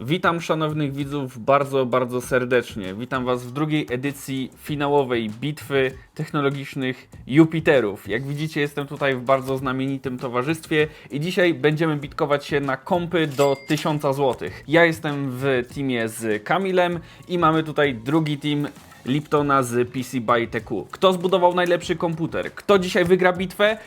Witam szanownych widzów bardzo, bardzo serdecznie. Witam Was w drugiej edycji finałowej bitwy technologicznych Jupiterów. Jak widzicie, jestem tutaj w bardzo znamienitym towarzystwie i dzisiaj będziemy bitkować się na kompy do 1000 zł. Ja jestem w teamie z Kamilem i mamy tutaj drugi team Liptona z PC by TQ. Kto zbudował najlepszy komputer? Kto dzisiaj wygra bitwę?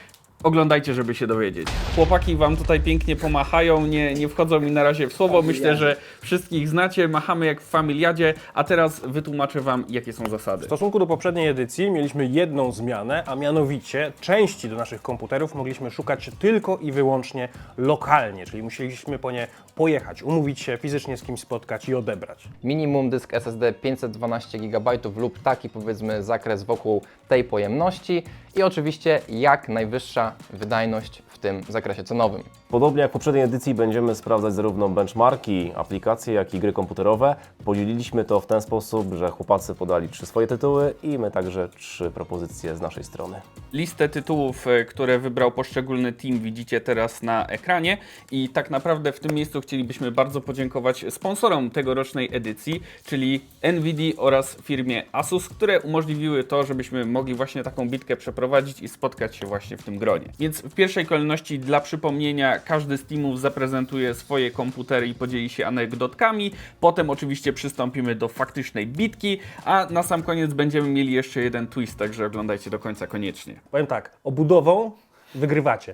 Oglądajcie, żeby się dowiedzieć. Chłopaki wam tutaj pięknie pomachają, nie, nie wchodzą mi na razie w słowo. Myślę, że wszystkich znacie, machamy jak w familiadzie, a teraz wytłumaczę wam, jakie są zasady. W stosunku do poprzedniej edycji mieliśmy jedną zmianę, a mianowicie części do naszych komputerów mogliśmy szukać tylko i wyłącznie lokalnie, czyli musieliśmy po nie pojechać, umówić się, fizycznie z kimś spotkać i odebrać. Minimum dysk SSD 512 GB lub taki powiedzmy zakres wokół tej pojemności i oczywiście jak najwyższa wydajność w tym zakresie cenowym. Podobnie jak w poprzedniej edycji będziemy sprawdzać zarówno benchmarki, aplikacje, jak i gry komputerowe. Podzieliliśmy to w ten sposób, że chłopacy podali trzy swoje tytuły i my także trzy propozycje z naszej strony. Listę tytułów, e, które wybrał poszczególny team, widzicie teraz na ekranie. I tak naprawdę w tym miejscu chcielibyśmy bardzo podziękować sponsorom tegorocznej edycji, czyli NVIDIA oraz firmie Asus, które umożliwiły to, żebyśmy mogli właśnie taką bitkę przeprowadzić i spotkać się właśnie w tym gronie. Więc w pierwszej kolejności, dla przypomnienia, każdy z teamów zaprezentuje swoje komputery i podzieli się anegdotkami. Potem oczywiście przystąpimy do faktycznej bitki, a na sam koniec będziemy mieli jeszcze jeden twist, także oglądajcie do końca koniecznie. Powiem tak, obudową wygrywacie.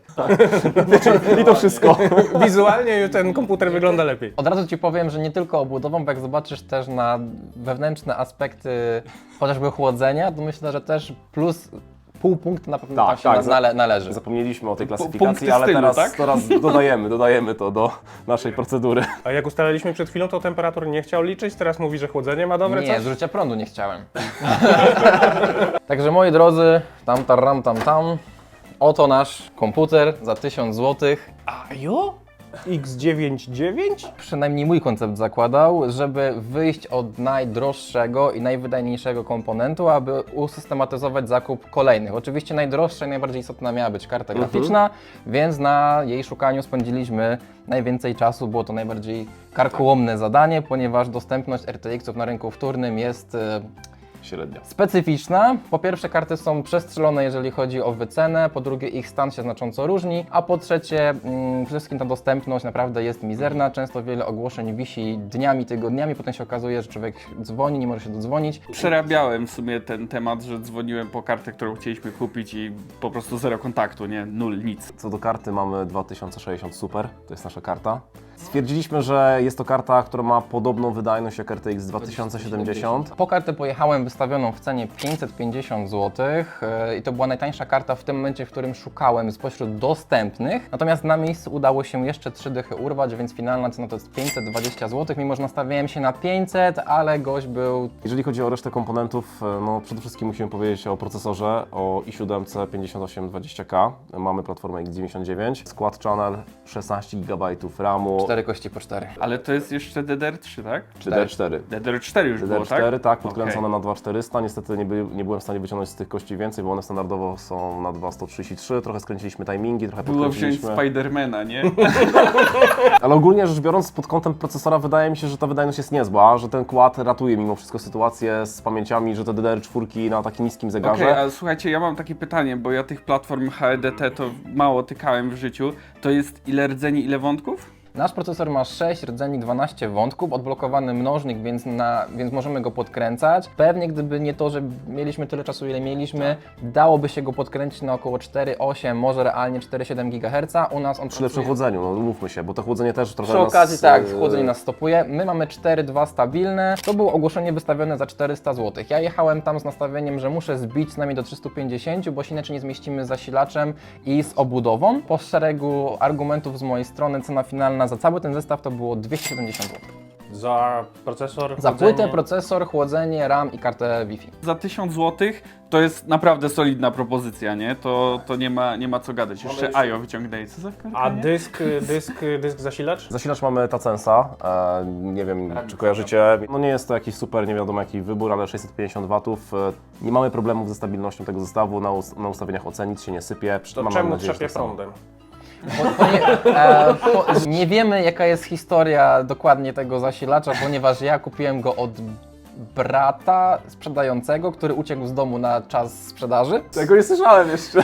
I to wszystko. Wizualnie ten komputer wygląda lepiej. Od razu Ci powiem, że nie tylko obudową, bo jak zobaczysz też na wewnętrzne aspekty chociażby chłodzenia, to myślę, że też plus pół punktu na pewno Tak, tam się tak, na, nale, należy. Zapomnieliśmy o tej punkty klasyfikacji, ale stylu, teraz, tak? teraz dodajemy, dodajemy to do naszej procedury. A jak ustaliliśmy przed chwilą, to temperatur nie chciał liczyć, teraz mówi, że chłodzenie ma dobre Nie, coś? zużycia prądu nie chciałem. Także moi drodzy, tam tam tam tam, oto nasz komputer za 1000 zł. A jo? X99? Przynajmniej mój koncept zakładał, żeby wyjść od najdroższego i najwydajniejszego komponentu, aby usystematyzować zakup kolejnych. Oczywiście najdroższa i najbardziej istotna miała być karta graficzna, więc na jej szukaniu spędziliśmy najwięcej czasu. Było to najbardziej karkołomne zadanie, ponieważ dostępność RTX-ów na rynku wtórnym jest e, Średnia. specyficzna. Po pierwsze, karty są przestrzelone, jeżeli chodzi o wycenę, po drugie, ich stan się znacząco różni, a po trzecie, mm, przede wszystkim ta dostępność naprawdę jest mizerna. Często wiele ogłoszeń wisi dniami, tygodniami, potem się okazuje, że człowiek dzwoni, nie może się dodzwonić. Przerabiałem w sumie ten temat, że dzwoniłem po kartę, którą chcieliśmy kupić i po prostu zero kontaktu, nie? Nul, nic. Co do karty mamy 2060 Super, to jest nasza karta. Stwierdziliśmy, że jest to karta, która ma podobną wydajność jak RTX 2070. Po kartę pojechałem wystawioną w cenie 550 zł e, i to była najtańsza karta w tym momencie, w którym szukałem spośród dostępnych. Natomiast na miejscu udało się jeszcze 3 dychy urwać, więc finalna cena to jest 520 zł, mimo że nastawiałem się na 500, ale gość był Jeżeli chodzi o resztę komponentów, e, no przede wszystkim musimy powiedzieć o procesorze, o i7 5820K. Mamy platformę X99, skład channel 16 GB RAMu, 4 kości po 4. Ale to jest jeszcze DDR3, tak? czy D4. DDR4 już było, tak? DDR4, tak, podkręcone Okej. na 2400. Niestety nie, by, nie byłem w stanie wyciągnąć z tych kości więcej, bo one standardowo są na 2133. Trochę skręciliśmy timingi, trochę Było wziąć podkręciliśmy. Spidermana, nie? Ale ogólnie rzecz biorąc, pod kątem procesora wydaje mi się, że ta wydajność jest niezła, że ten kład ratuje mimo wszystko sytuację z pamięciami, że te DDR4 na takim niskim Okej, zegarze. ale słuchajcie, ja mam takie pytanie, bo ja tych platform HEDT to mało tykałem w życiu. To jest ile rdzeni, ile wątków? Nasz procesor ma 6 rdzeni, 12 wątków, odblokowany mnożnik, więc, na, więc możemy go podkręcać. Pewnie gdyby nie to, że mieliśmy tyle czasu, ile mieliśmy, dałoby się go podkręcić na około 4,8, może realnie 4,7 GHz. U nas on Przy lepszym chłodzeniu, no mówmy się, bo to chłodzenie też trochę Przy nas, okazji tak, e, chłodzenie nas stopuje. My mamy 4,2 stabilne. To było ogłoszenie wystawione za 400 zł. Ja jechałem tam z nastawieniem, że muszę zbić z nami do 350, bo się inaczej nie zmieścimy z zasilaczem i z obudową. Po szeregu argumentów z mojej strony cena finalna za cały ten zestaw to było 270 zł. Za procesor, Za chłodzenie. płytę, procesor, chłodzenie, RAM i kartę Wi-Fi. Za 1000 zł to jest naprawdę solidna propozycja, nie? To, to nie, ma, nie ma co gadać. Jeszcze AJO wyciągnęli. Co za karta, A nie? dysk, dysk, dysk zasilacz? Zasilacz mamy Tacensa, e, nie wiem czy kojarzycie. No nie jest to jakiś super, nie wiadomo jaki wybór, ale 650 watów. E, nie mamy problemów ze stabilnością tego zestawu, na, us- na ustawieniach ocenic się nie sypie. To Mam czemu nadzieję, że trzepie tak samo. prądem? Ponie, e, po, nie wiemy, jaka jest historia dokładnie tego zasilacza, ponieważ ja kupiłem go od brata sprzedającego, który uciekł z domu na czas sprzedaży. Tego nie słyszałem jeszcze.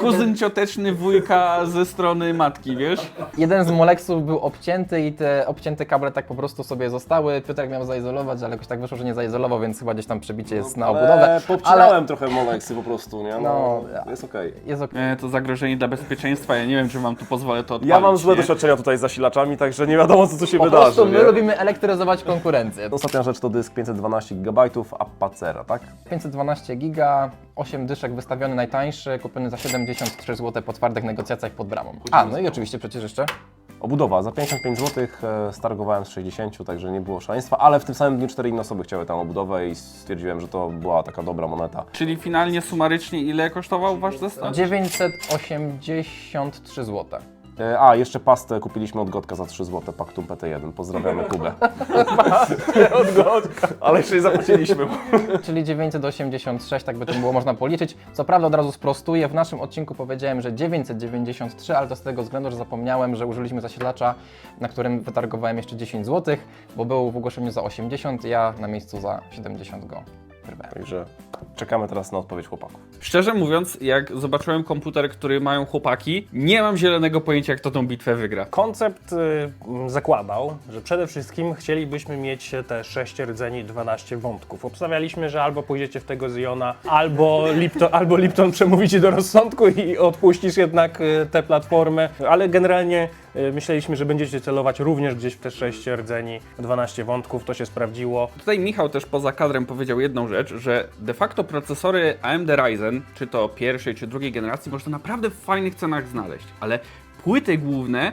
Kuzyn cioteczny wujka ze strony matki, wiesz? Jeden z moleksów był obcięty i te obcięte kable tak po prostu sobie zostały. Piotrek miał zaizolować, ale jakoś tak wyszło, że nie zaizolował, więc chyba gdzieś tam przebicie jest na obudowę. Ale popcinałem trochę moleksy po prostu, nie? No, No, jest okej. Jest ok. E, to zagrożenie dla bezpieczeństwa. Ja nie wiem, czy wam tu pozwolę to odpalić. Ja mam złe nie? doświadczenia tutaj z zasilaczami, także nie wiadomo co tu się Po wydarzy. prostu my nie? lubimy elektryzować konkurencję. Ostatnia rzecz to dysk 512 GB, a Pacera, tak? 512 giga, 8 dyszek wystawiony najtańszy, kupiony za 73 zł po twardych negocjacjach pod bramą. A, no i oczywiście przecież jeszcze Obudowa za 55 zł, e, stargowałem z 60, także nie było szaleństwa, ale w tym samym dniu cztery inne osoby chciały tam obudowę i stwierdziłem, że to była taka dobra moneta. Czyli finalnie sumarycznie ile kosztował wasz zestaw? 983 zł. E, A, jeszcze pastę kupiliśmy od Gotka za 3 zł, Paktum PT1, pozdrawiamy Kubę. od Gotka, ale jeszcze nie zapłaciliśmy. Czyli 986, tak by to było można policzyć. Co prawda od razu sprostuję, w naszym odcinku powiedziałem, że 993, ale to z tego względu, że zapomniałem, że użyliśmy zasilacza, na którym wytargowałem jeszcze 10 zł, bo był w ogłoszeniu za 80, ja na miejscu za 70 go wyrwałem. Także czekamy teraz na odpowiedź chłopaków. Szczerze mówiąc, jak zobaczyłem komputer, który mają chłopaki, nie mam zielonego pojęcia, kto tą bitwę wygra. Koncept y, zakładał, że przede wszystkim chcielibyśmy mieć te 6 rdzeni, 12 wątków. Obstawialiśmy, że albo pójdziecie w tego Ziona, albo Lipton, albo Lipton przemówicie do rozsądku i odpuścisz jednak y, tę platformę, ale generalnie myśleliśmy, że będziecie celować również gdzieś w te 6 rdzeni, 12 wątków, to się sprawdziło. Tutaj Michał też poza kadrem powiedział jedną rzecz, że de facto procesory AMD Ryzen, czy to pierwszej, czy drugiej generacji, można naprawdę w fajnych cenach znaleźć, ale płyty główne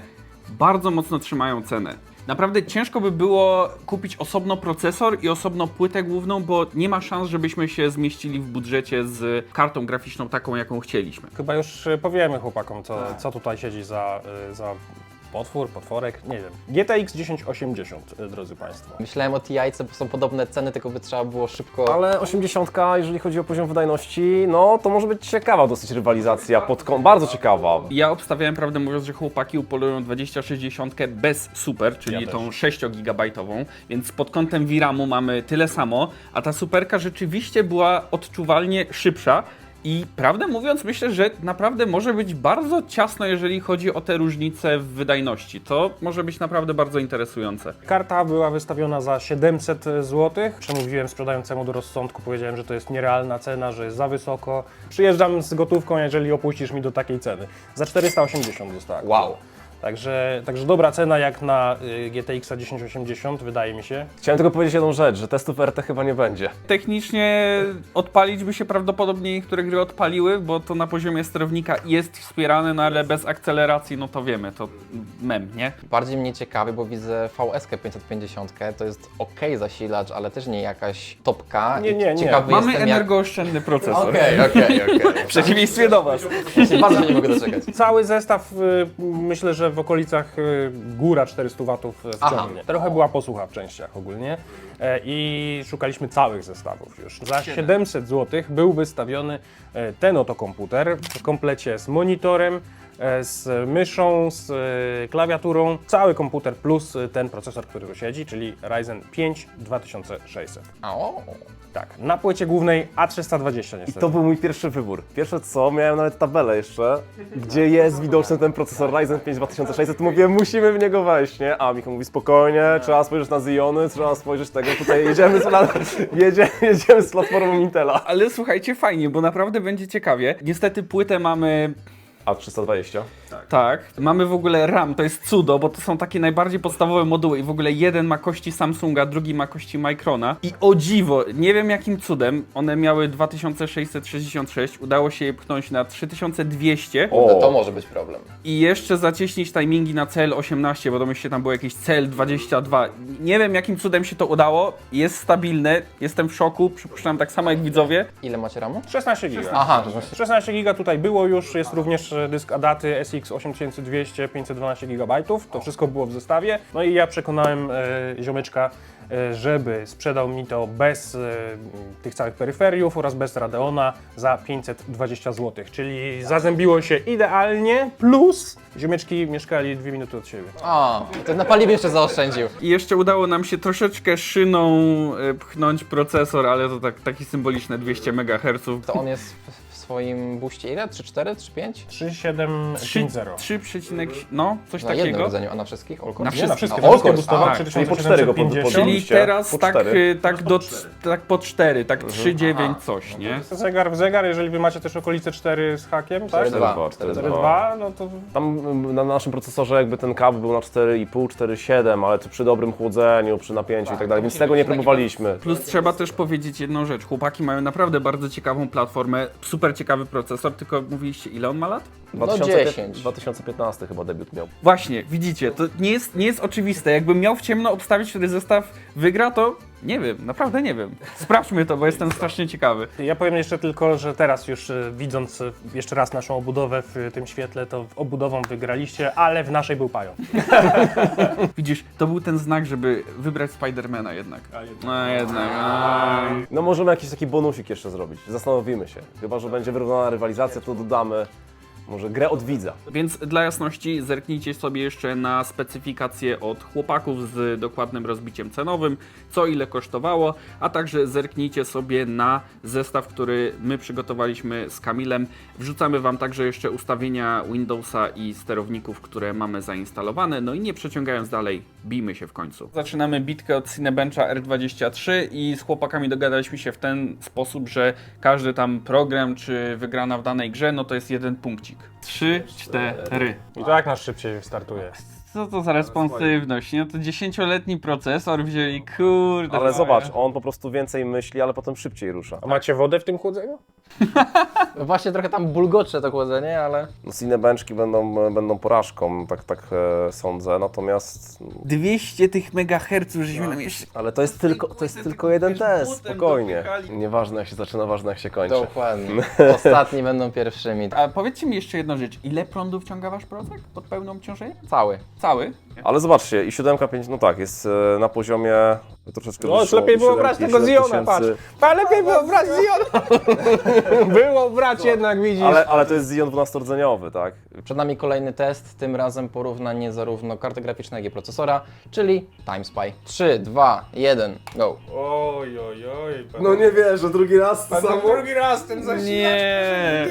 bardzo mocno trzymają cenę. Naprawdę ciężko by było kupić osobno procesor i osobno płytę główną, bo nie ma szans, żebyśmy się zmieścili w budżecie z kartą graficzną taką, jaką chcieliśmy. Chyba już y, powiemy chłopakom, co, co tutaj siedzi za, y, za potwór, potworek, nie wiem. GTX 1080, y, drodzy Państwo. Myślałem o TI, bo są podobne ceny, tylko by trzeba było szybko... Ale 80, jeżeli chodzi o poziom wydajności, no to może być ciekawa dosyć rywalizacja, pod kąt, bardzo ciekawa. Ja obstawiałem, prawdę mówiąc, że chłopaki upolują 2060 bez super, czyli Ja tą 6-gigabajtową, więc pod kątem VRAMu mamy tyle samo, a ta superka rzeczywiście była odczuwalnie szybsza. I prawdę mówiąc, myślę, że naprawdę może być bardzo ciasno, jeżeli chodzi o te różnice w wydajności. To może być naprawdę bardzo interesujące. Karta była wystawiona za 700 zł. Przemówiłem sprzedającemu do rozsądku, powiedziałem, że to jest nierealna cena, że jest za wysoko. Przyjeżdżam z gotówką, jeżeli opuścisz mi do takiej ceny. Za 480 została. Wow. Także, także dobra cena jak na y, GTX 1080, wydaje mi się. Chciałem tylko powiedzieć jedną rzecz, że testów RT chyba nie będzie. Technicznie odpalić by się prawdopodobnie niektóre gry odpaliły, bo to na poziomie sterownika jest wspierane, no ale bez akceleracji, no to wiemy, to mem, nie? Bardziej mnie ciekawi, bo widzę VS 550, to jest ok zasilacz, ale też nie jakaś topka. Nie, nie, nie. Ciekawy Mamy jestem, jak... energooszczędny procesor. Okej, okej, okej. W przeciwieństwie do Was. Bardzo nie mogę doczekać. Cały zestaw y, myślę, że w okolicach y, góra 400 watów wciągnie. Trochę była posłucha w częściach ogólnie e, i szukaliśmy całych zestawów już. Za 700 zł był wystawiony ten oto komputer w komplecie z monitorem, z myszą, z e, klawiaturą, cały komputer plus e, ten procesor, który tu siedzi, czyli Ryzen 5 2600. O, Tak, na płycie głównej A320 I niestety. to był mój pierwszy wybór. Pierwsze co, miałem nawet tabelę jeszcze, gdzie jest widoczny ten procesor Ryzen 5 2600, to mówię, musimy w niego wejść, nie? A Michał mówi, spokojnie, trzeba spojrzeć na Ziony, trzeba spojrzeć tego, tutaj jedziemy z, jedzie, jedziemy z platformą Intela. Ale słuchajcie, fajnie, bo naprawdę będzie ciekawie. Niestety płytę mamy A 320? tak, mamy w ogóle RAM, to jest cudo, bo to są takie najbardziej podstawowe moduły i w ogóle jeden ma kości Samsunga, drugi ma kości Microna i o dziwo, nie wiem jakim cudem, one miały 2666, udało się je pchnąć na 3200 O. to, to może być problem. i jeszcze zacieśnić timingi na CL18, bo domyślnie tam było jakieś CL22. Nie wiem jakim cudem się to udało, jest stabilne, jestem w szoku, przypuszczam tak samo jak widzowie. Ile macie ramu? 16 giga. Aha, to właśnie. 16 giga tutaj było już, jest również dysk Adaty SX 8200 512 GB. To wszystko było w zestawie. No i ja przekonałem e, ziomeczka, e, żeby sprzedał mi to bez e, tych całych peryferiów oraz bez Radeona za 520 zł. Czyli zazębiło się idealnie, plus ziomeczki mieszkali dwie minuty od siebie. O, to na paliwie jeszcze zaoszczędził. I jeszcze udało nam się troszeczkę szyną e, pchnąć procesor, ale to tak, taki symboliczne 200 MHz. To on jest swoim buście ile? 3,4, 3,5? 3750. 3, 3, no coś Na jednym takiego. rdzeniu, a na wszystkich? All Na? Nie, wszystkich. na wszystkie. A, Na wszystkie All boostowa tak, 3750. Czyli Oczywiście, teraz po tak, cztery. y, tak, do, tak po 4, tak 3, 9 coś, nie? Zegar w zegar, jeżeli wy macie też okolice 4 z hakiem, tak? 4,2. 4,2, 4,2, no to Tam mm, na naszym procesorze jakby ten kabel był na 4,5, 4,7, ale to przy dobrym chłodzeniu, przy napięciu i tak dalej, więc tego nie próbowaliśmy. Plus trzeba też powiedzieć jedną rzecz. Chłopaki mają naprawdę bardzo ciekawą platformę, super ciekawy procesor, tylko mówiliście ile on ma lat? 10. 2015 chyba debiut miał. Właśnie, widzicie, to nie jest, nie jest oczywiste. Jakbym miał w ciemno obstawić, który zestaw wygra, to nie wiem, naprawdę nie wiem. Sprawdźmy to, bo jestem strasznie ciekawy. Ja powiem jeszcze tylko, że teraz już e, widząc e, jeszcze raz naszą obudowę w e, tym świetle, to obudową wygraliście, ale w naszej był pająk. Widzisz, to był ten znak, żeby wybrać Spidermana jednak. A jednak. A, No możemy jakiś taki bonusik jeszcze zrobić, zastanowimy się. Chyba, że będzie wyrównana rywalizacja, to dodamy może grę od widza. Więc dla jasności zerknijcie sobie jeszcze na specyfikację od chłopaków z dokładnym rozbiciem cenowym, co ile kosztowało, a także zerknijcie sobie na zestaw, który my przygotowaliśmy z Kamilem. Wrzucamy Wam także jeszcze ustawienia Windowsa i sterowników, które mamy zainstalowane. No i nie przeciągając dalej, bijmy się w końcu. Zaczynamy bitkę od Cinebencha R23 i z chłopakami dogadaliśmy się w ten sposób, że każdy tam program czy wygrana w danej grze, no to jest jeden punkcik. Trzy, cztery. I to jak nas szybciej startuje. Co to za responsywność? No to 10-letni procesor wzięli, kurde. Ale zobacz, on po prostu więcej myśli, ale potem szybciej rusza. A macie wodę w tym chłodzeniu? Właśnie trochę tam bulgocze to chłodzenie, ale... No Cinebenchki będą, będą porażką, tak, tak e, sądzę, natomiast... 200 tych megaherców, żeśmy nam jeszcze... Ale to jest tylko, to jest tylko jeden test, spokojnie. Nieważne jak się zaczyna, ważne jak się kończy. Dokładnie. Ostatni będą pierwszymi. A powiedzcie mi jeszcze jedną rzecz. Ile prądu wciąga wasz procek pod pełną obciążeniem? Cały. Cały? Ale zobaczcie, i 7.5, no tak, jest e, na poziomie troszeczkę No już wyższą, lepiej było brać tego 7000, Ziona, patrz. Pa, lepiej było brać Ziona. było brać jednak, widzisz. Ale, ale to jest Xeon 12-rdzeniowy, tak? Przed nami kolejny test, tym razem porównanie zarówno karty graficznej, jak i procesora, czyli TimeSpy. 3, 2, 1, go. Oj, oj, oj. No nie wierzę, drugi raz to samo. drugi raz ten Nie,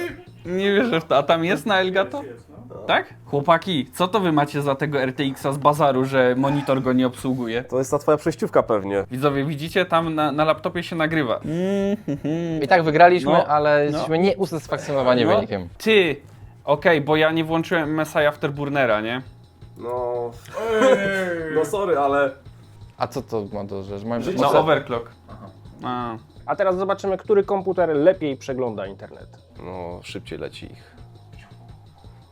nie wierzę w to. A tam jest na Elgato? Tak? Chłopaki, co to wy macie za tego RTX-a z bazaru, że monitor go nie obsługuje? To jest ta twoja przejściówka pewnie. Widzowie, widzicie? Tam na, na laptopie się nagrywa. I tak wygraliśmy, No, ale no. jesteśmy nieusatysfakcjonowani No. wynikiem. Ty! Okej, bo ja nie włączyłem MSI Afterburnera, nie? No... No sorry, ale... A co to ma do rzeczy? Mamy No, overclock. A. A teraz zobaczymy, który komputer lepiej przegląda internet. No, szybciej leci ich.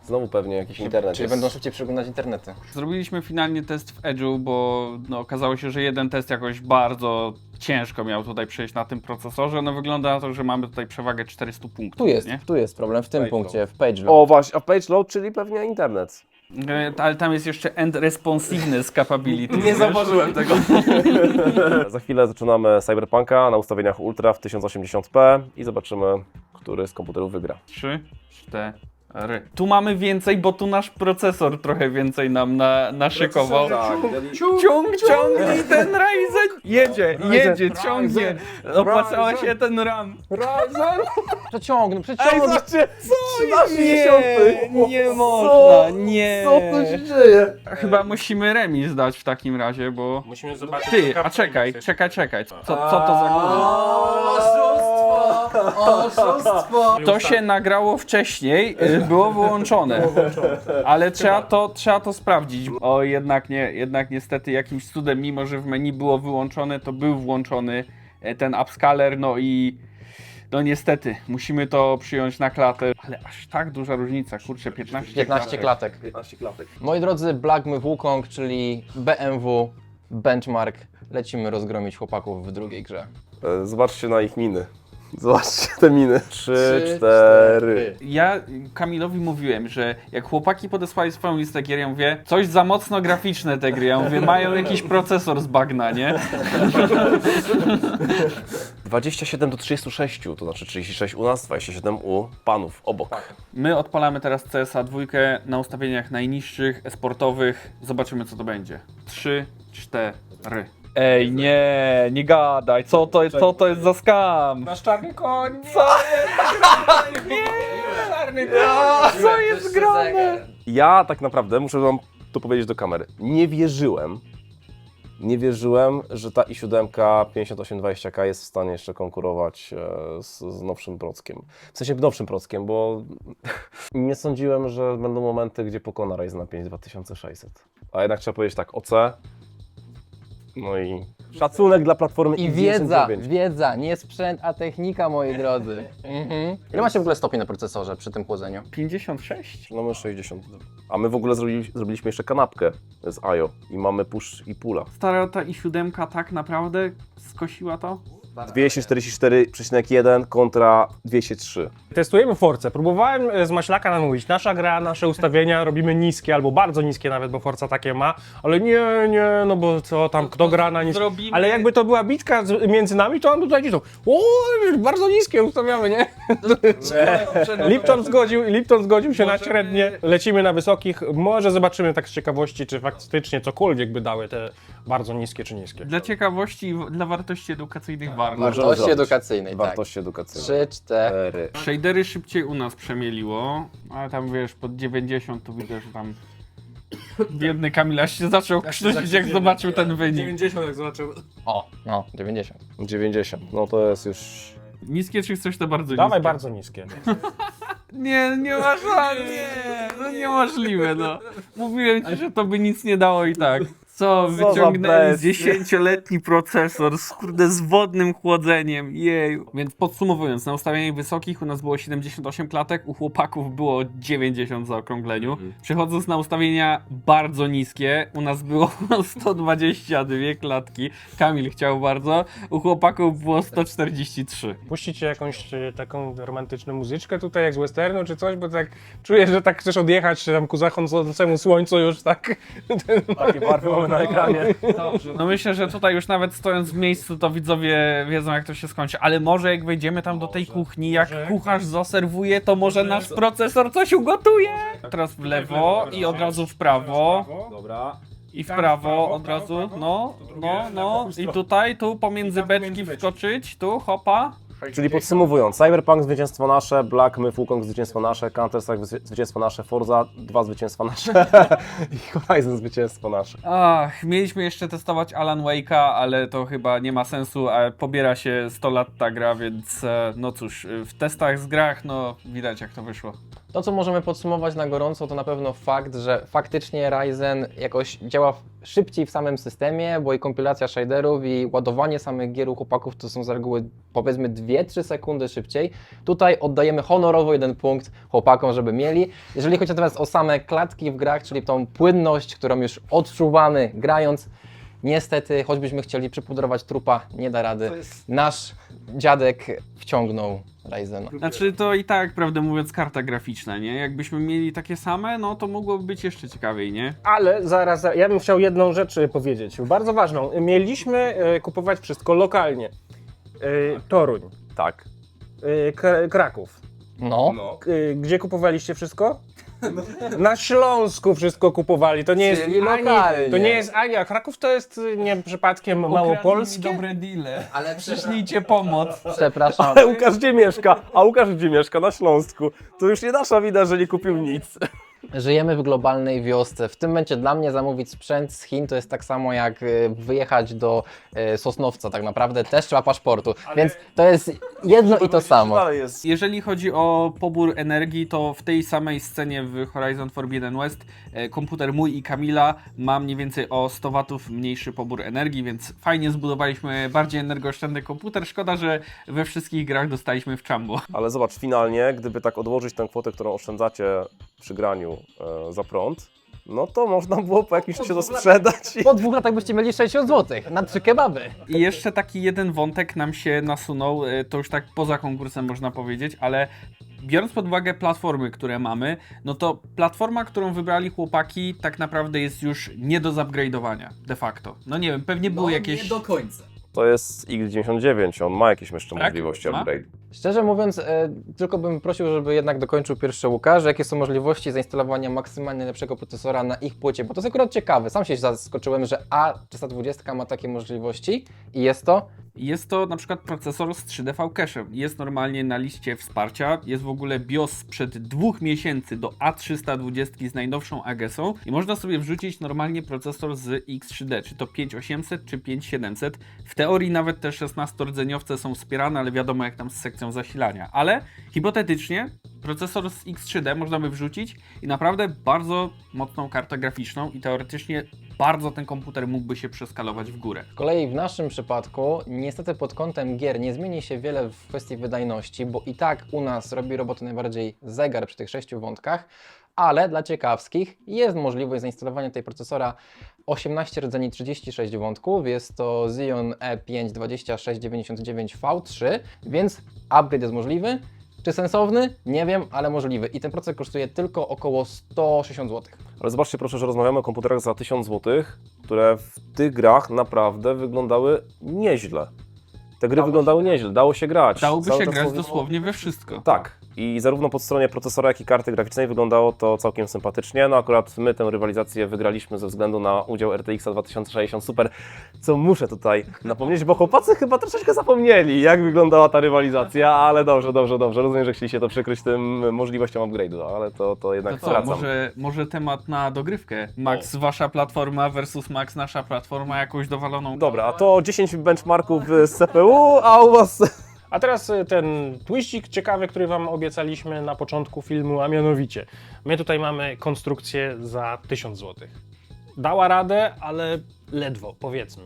Znowu pewnie jakiś internet Czyli jest. będą szybciej przeglądać internety. Zrobiliśmy finalnie test w Edge'u, bo no, okazało się, że jeden test jakoś bardzo ciężko miał tutaj przejść na tym procesorze. No wygląda na to, że mamy tutaj przewagę 400 punktów. Tu jest, Nie? tu jest problem, w tym Page punkcie, w page load. O właśnie, a page load, czyli pewnie internet. E, Ale tam jest jeszcze end responsiveness capability. Nie zauważyłem tego. Za chwilę zaczynamy Cyberpunka na ustawieniach Ultra w 1080p i zobaczymy, który z komputerów wygra. Trzy, cztery. Tu mamy więcej, bo tu nasz procesor trochę więcej nam na, naszykował. Tak, Ciąg, ciągnij ten Ryzen! Jedzie, jedzie, ciągnie. Opłacało się ten RAM. Przeciągnę, przeciągnę! zobaczcie, Nie, nie można, nie. Co tu się dzieje? Chyba musimy remis dać w takim razie, bo... Musimy zobaczyć. Ty, jaka a czekaj, jest. czekaj, czekaj. Co, co to za Oszustwo! To się nagrało wcześniej, y, było wyłączone. Ale trzeba to, trzeba to sprawdzić. O, jednak nie, jednak niestety jakimś cudem, mimo że w menu było wyłączone, to był włączony e, ten upscaler, no i no niestety, musimy to przyjąć na klatę. Ale aż tak duża różnica, kurczę, 15 15 klatek. 15 klatek. Moi drodzy, Black Myth Wukong, czyli BMW Benchmark. Lecimy rozgromić chłopaków w drugiej grze. E, Zobaczcie na ich miny. Zobaczcie te miny. Trzy, Trzy, cztery. Ja Kamilowi mówiłem, że jak chłopaki podesłali swoją listę gier, ja mówię, coś za mocno graficzne te gry. Ja mówię, mają jakiś procesor z bagna, nie? 27 do 36, to znaczy 36 u nas, 27 u panów obok. My odpalamy teraz CSA dwójkę na ustawieniach najniższych, sportowych. Zobaczymy, co to będzie. 3, 4. Ej, nie, nie gadaj. Co to, co to jest za skam? Nasz czarny koń! Co jest? Nie! Co jest grane? Ja tak naprawdę, muszę wam to powiedzieć do kamery, nie wierzyłem, nie wierzyłem, że ta i7 5820K jest w stanie jeszcze konkurować e, z, z nowszym prockiem. W sensie nowszym prockiem, bo nie sądziłem, że będą momenty, gdzie pokona Ryzen 5 2600. A jednak trzeba powiedzieć tak, OC, no i szacunek dla platformy I wiedza, 89. wiedza, nie sprzęt, a technika, moi drodzy. Mhm. Ile macie w ogóle stopni na procesorze przy tym chłodzeniu? 56? No my 60. A my w ogóle zrobili, zrobiliśmy jeszcze kanapkę z IO i mamy push i pula. Stara ta i siódemka tak naprawdę skosiła to? 244,1 kontra 203. Testujemy Force. Próbowałem e, z Maślaka namówić. Nasza gra, nasze ustawienia robimy niskie albo bardzo niskie nawet, bo Forza takie ma. Ale nie, nie, no bo co tam, kto gra na niskie. Zrobimy- Ale jakby to była bitka z, między nami, to on tutaj gdzieś to, o, bardzo niskie ustawiamy, nie? Lipton zgodził, Lipton zgodził się na Możemy- średnie. Lecimy na wysokich. Może zobaczymy tak z ciekawości, czy faktycznie cokolwiek by dały te bardzo niskie czy niskie. Dla ciekawości i dla wartości edukacyjnych warto. Możemy Wartości zrobić. edukacyjnej, tak. Wartości edukacyjne. Trzy, cztery. Cztery. Shadery szybciej u nas przemieliło, ale tam wiesz, pod 90 to widzę, że tam biedny Kamilaś się zaczął krztusić jak zobaczył ten wynik. 90 jak zobaczył. O, no, 90. 90. No to jest już... Niskie czy chcesz to bardzo Dawaj niskie? bardzo niskie. Nie, nie masz nie, no niemożliwe no. Mówiłem ci, że to by nic nie dało i tak. Co, za wyciągnęli. 10-letni procesor z, kurde, z wodnym chłodzeniem, jeju. Więc podsumowując, na ustawieniach wysokich u nas było 78 klatek, u chłopaków było 90 w zaokrągleniu. Przechodząc na ustawienia bardzo niskie, u nas było 122 klatki, Kamil chciał bardzo, u chłopaków było 143. Puścicie jakąś e, taką romantyczną muzyczkę tutaj, jak z westernu czy coś, bo tak czuję, że tak chcesz odjechać tam ku zachodzącemu słońcu już tak. Takie barwy mamy na ekranie. No myślę, że tutaj już nawet stojąc w miejscu, to widzowie wiedzą jak to się skończy, ale może jak wejdziemy tam do tej kuchni, jak kucharz zaserwuje, to może nasz procesor coś ugotuje. Teraz w lewo i od razu w prawo. Dobra. I w prawo od razu, no, no, no. I tutaj, tu pomiędzy beczki wskoczyć, tu, hopa. Czyli podsumowując, Cyberpunk zwycięstwo nasze, Black Myth Wukong zwycięstwo nasze, Counter-Strike zwy- zwycięstwo nasze, Forza dwa zwycięstwa nasze i Horizon zwycięstwo nasze. Ach, mieliśmy jeszcze testować Alan Wake'a, ale to chyba nie ma sensu, a pobiera się 100 lat ta gra, więc e, no cóż, w testach z grach, no widać jak to wyszło. To, co możemy podsumować na gorąco, to na pewno fakt, że faktycznie Ryzen jakoś działa szybciej w samym systemie, bo i kompilacja shaderów i ładowanie samych gier u chłopaków to są z reguły powiedzmy 2-3 sekundy szybciej. Tutaj oddajemy honorowo jeden punkt chłopakom, żeby mieli. Jeżeli chodzi natomiast o same klatki w grach, czyli tą płynność, którą już odczuwamy grając, niestety, choćbyśmy chcieli przypudrować trupa, nie da rady. Nasz dziadek wciągnął Ryzena. Znaczy to i tak, prawdę mówiąc, karta graficzna, nie? Jakbyśmy mieli takie same, no to mogłoby być jeszcze ciekawiej, nie? Ale zaraz, zaraz, ja bym chciał jedną rzecz e, powiedzieć, bardzo ważną. Mieliśmy e, kupować wszystko lokalnie. E, Toruń, Tak. e, Kraków. No. E, Gdzie kupowaliście wszystko? Na Śląsku wszystko kupowali. To nie jest Czyli ani, to nie jest ani, a Kraków to jest e, nie przypadkiem małopolskie. dobre deale. Ale Przyślijcie pomoc. Przepraszam. Ale Łukasz gdzie mieszka? A Łukasz gdzie mieszka? Na Śląsku. To już nie nasza wina, że nie kupił nic. Żyjemy w globalnej wiosce. W tym momencie dla mnie zamówić sprzęt z Chin to jest tak samo jak e, wyjechać do e, Sosnowca tak naprawdę. Też trzeba paszportu. Więc to jest jedno i to samo. Ale jest. Jeżeli chodzi o pobór energii, to w tej samej scenie w Horizon Forbidden West e, komputer mój i Kamila ma mniej więcej o 100 watów mniejszy pobór energii, więc fajnie zbudowaliśmy bardziej energooszczędny komputer. Szkoda, że we wszystkich grach dostaliśmy w czambo. Ale zobacz, finalnie, gdyby tak odłożyć tę kwotę, którą oszczędzacie przy graniu e, za prąd, no to można było po jakimś czasie to sprzedać. i- Po dwóch latach byście mieli 60 zł na trzy kebaby. I jeszcze taki jeden wątek nam się nasunął, y, to już tak poza konkursem można powiedzieć, ale biorąc pod uwagę platformy, które mamy, no to platforma, którą wybrali chłopaki, tak naprawdę jest już nie do zupgrade'owania, de facto. No nie wiem, pewnie były jakieś... Nie do końca. To jest X99, on ma jakieś jeszcze Tak? możliwości Ma? upgrade. Szczerze mówiąc, e, tylko bym prosił, żeby jednak dokończył pierwsze Łukasz, jakie są możliwości zainstalowania maksymalnie lepszego procesora na ich płycie, bo to jest akurat ciekawe. Sam się zaskoczyłem, że A320 ma takie możliwości i jest to Jest to na przykład procesor z 3D cache'em. Jest normalnie na liście wsparcia. Jest w ogóle BIOS sprzed dwóch miesięcy do A320 z najnowszą AGESą i można sobie wrzucić normalnie procesor z X3D, czy to 5800 czy 5700. W teorii nawet te 16-rdzeniowce są wspierane, ale wiadomo jak tam z sekcją zasilania. Ale hipotetycznie procesor z X3D można by wrzucić i naprawdę bardzo mocną kartę graficzną i teoretycznie bardzo ten komputer mógłby się przeskalować w górę. Z kolei w naszym przypadku niestety pod kątem gier nie zmieni się wiele w kwestii wydajności, bo i tak u nas robi robotę najbardziej zegar przy tych sześciu wątkach, ale dla ciekawskich jest możliwość zainstalowania tej procesora 18 rdzeni 36 wątków, jest to Xeon E E5 2699V3, więc upgrade jest możliwy. Czy sensowny? Nie wiem, ale możliwy. I ten procesor kosztuje tylko około 160 zł. Ale zobaczcie proszę, że rozmawiamy o komputerach za 1000 zł, które w tych grach naprawdę wyglądały nieźle. Te gry wyglądały nieźle, dało się grać. Dałoby Cały się czas grać dosłownie we wszystko. Tak. I zarówno po stronie procesora, jak i karty graficznej wyglądało to całkiem sympatycznie. No akurat my tę rywalizację wygraliśmy ze względu na udział RTX 2060 Super, co muszę tutaj napomnieć, bo chłopacy chyba troszeczkę zapomnieli, jak wyglądała ta rywalizacja, ale dobrze, dobrze, dobrze. Rozumiem, że chcieliście to przykryć tym możliwością upgrade'u, ale to, to jednak To co, wracam. może, może temat na dogrywkę? Max, wasza platforma versus Max, nasza platforma, jakąś dowaloną. Dobra, a to 10 benchmarków z CPU, a u was... A teraz y, ten twiścik ciekawy, który Wam obiecaliśmy na początku filmu, a mianowicie my tutaj mamy konstrukcję za 1000 zł. Dała radę, ale ledwo, powiedzmy.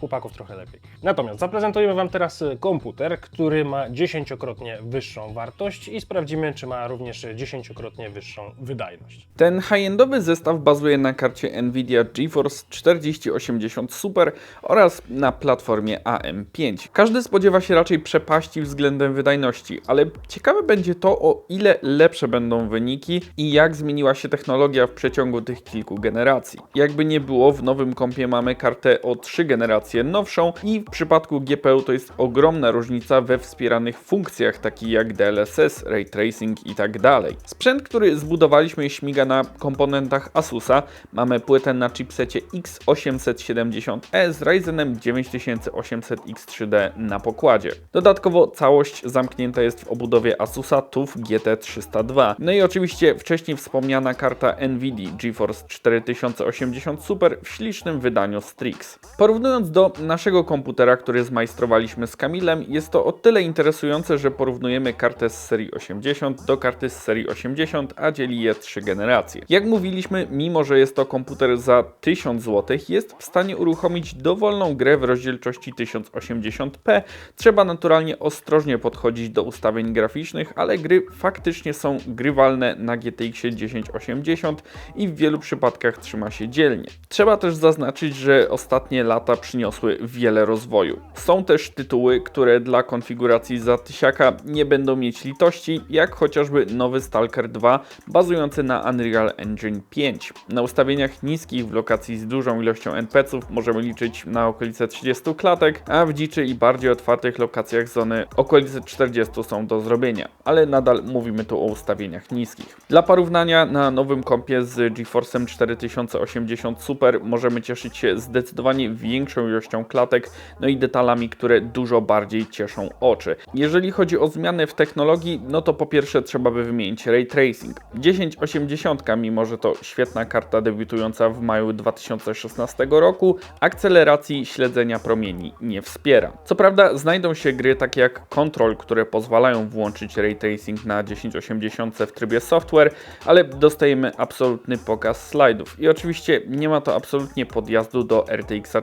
Chłopaków trochę lepiej. Natomiast zaprezentujemy Wam teraz y, komputer, który ma dziesięciokrotnie wyższą wartość i sprawdzimy, czy ma również dziesięciokrotnie wyższą wydajność. Ten high-endowy zestaw bazuje na karcie Nvidia GeForce 4080 Super oraz na platformie AM5. Każdy spodziewa się raczej przepaści względem wydajności, ale ciekawe będzie to, o ile lepsze będą wyniki i jak zmieniła się technologia w przeciągu tych kilku generacji. Jakby nie było, w nowym kompie mamy kartę o 3 generacje nowszą i w przypadku GPU to jest ogromna różnica we wspieranych funkcjach, takich jak DLSS, Ray Tracing i tak dalej. Sprzęt, który zbudowaliśmy śmiga na komponentach Asusa. Mamy płytę na chipsecie X870E z Ryzenem 9800X3D na pokładzie. Dodatkowo całość zamknięta jest w obudowie Asusa TUF GT302. No i oczywiście wcześniej wspomniana karta NVIDIA GeForce 4080 Super w ślicznym wydaniu Strix. Porównując do naszego komputera, który zmajstrowaliśmy z Kamilem, jest to o tyle interesujące, że porównujemy kartę z serii 80 do karty z serii 80, a dzieli je trzy generacje. Jak mówiliśmy, mimo że jest to komputer za 1000 zł, jest w stanie uruchomić dowolną grę w rozdzielczości 1080p. Trzeba naturalnie ostrożnie podchodzić do ustawień graficznych, ale gry faktycznie są grywalne na GTX 1080 i w wielu przypadkach trzyma się dzielnie. Trzeba też zaznaczyć, że ostatnie lata przyniosły wiele rozwoju. Są też tytuły, które dla konfiguracji za tysiaka nie będą mieć litości, jak chociażby nowy Stalker 2 bazujący na Unreal Engine 5. Na ustawieniach niskich w lokacji z dużą ilością NPC-ów możemy liczyć na okolice 30 klatek, a w dziczy i bardziej otwartych lokacjach zony okolice 40 są do zrobienia, ale nadal mówimy tu o ustawieniach niskich. Dla porównania na nowym kompie z GeForce'em 4080 Super możemy cieszyć się zdecydowanie większą ilością klatek, no i detalami, które dużo bardziej cieszą oczy. Jeżeli chodzi o zmiany w technologii, no to po pierwsze trzeba by wymienić Ray Tracing. 1080, mimo że to świetna karta debiutująca w maju 2016 roku, akceleracji śledzenia promieni nie wspiera. Co prawda znajdą się gry takie jak Control, które pozwalają włączyć Ray Tracing na 1080 w trybie software, ale dostajemy absolutny pokaz slajdów. I oczywiście nie ma to absolutnie podjazdu do RTX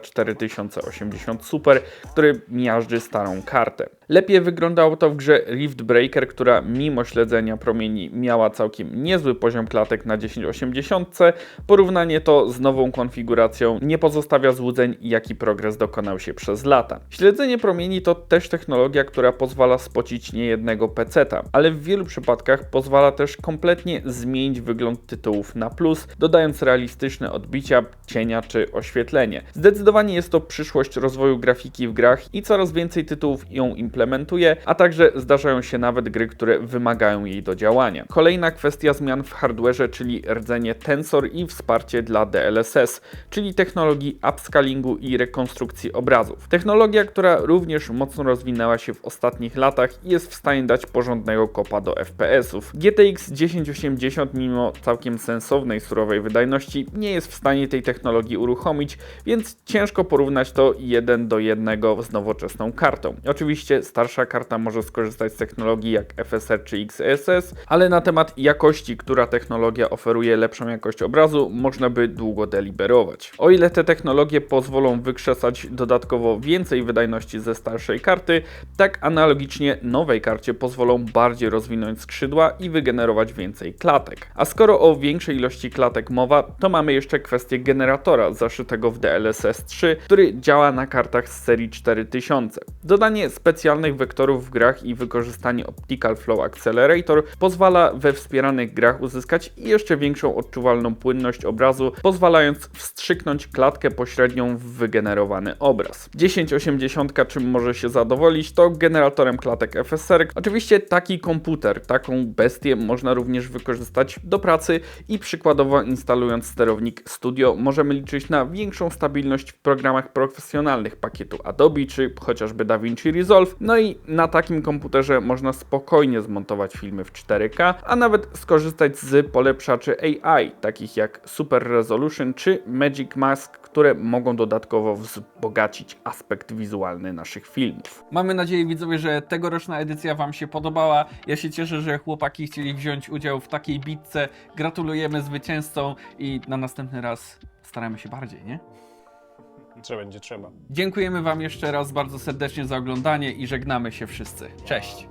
4080 Super, który miażdży starą kartę. Lepiej wyglądało to w grze Rift Breaker, która mimo śledzenia promieni miała całkiem niezły poziom klatek na 1080. Porównanie to z nową konfiguracją nie pozostawia złudzeń, jaki progres dokonał się przez lata. Śledzenie promieni to też technologia, która pozwala spocić niejednego peceta, ale w wielu przypadkach pozwala też kompletnie zmienić wygląd tytułów na plus, dodając realistyczne odbicia, cienia czy oświetlenie. Zdecydowanie jest to przyszłość rozwoju grafiki w grach i coraz więcej tytułów ją implementuje, a także zdarzają się nawet gry, które wymagają jej do działania. Kolejna kwestia zmian w hardwareze, czyli rdzenie Tensor i wsparcie dla DLSS, czyli technologii upscalingu i rekonstrukcji obrazów. Technologia, która również mocno rozwinęła się w ostatnich latach i jest w stanie dać porządnego kopa do FPS-ów. GTX 1080 mimo całkiem sensownej surowej wydajności nie jest w stanie tej technologii uruchomić, więc ciężko porównać to jeden do jednego z nowoczesną kartą. Oczywiście starsza karta może skorzystać z technologii jak FSR czy XSS, ale na temat jakości, która technologia oferuje lepszą jakość obrazu, można by długo deliberować. O ile te technologie pozwolą wykrzesać dodatkowo więcej wydajności ze starszej karty, tak analogicznie nowej karcie pozwolą bardziej rozwinąć skrzydła i wygenerować więcej klatek. A skoro o większej ilości klatek mowa, to mamy jeszcze kwestię generatora zaszytego w DLSS 3, który działa na kartach z serii 4000. Dodanie wektorów w grach i wykorzystanie Optical Flow Accelerator pozwala we wspieranych grach uzyskać jeszcze większą odczuwalną płynność obrazu, pozwalając wstrzyknąć klatkę pośrednią w wygenerowany obraz. 1080 czym może się zadowolić to generatorem klatek FSR. Oczywiście taki komputer, taką bestię można również wykorzystać do pracy i przykładowo instalując sterownik Studio możemy liczyć na większą stabilność w programach profesjonalnych pakietu Adobe czy chociażby DaVinci Resolve. No i na takim komputerze można spokojnie zmontować filmy w 4K, a nawet skorzystać z polepszaczy AI, takich jak Super Resolution czy Magic Mask, które mogą dodatkowo wzbogacić aspekt wizualny naszych filmów. Mamy nadzieję, widzowie, że tegoroczna edycja Wam się podobała. Ja się cieszę, że chłopaki chcieli wziąć udział w takiej bitce. Gratulujemy zwycięzcom i na następny raz staramy się bardziej, nie? Trzeba będzie trzeba. Dziękujemy Wam jeszcze raz bardzo serdecznie za oglądanie i żegnamy się wszyscy. Cześć!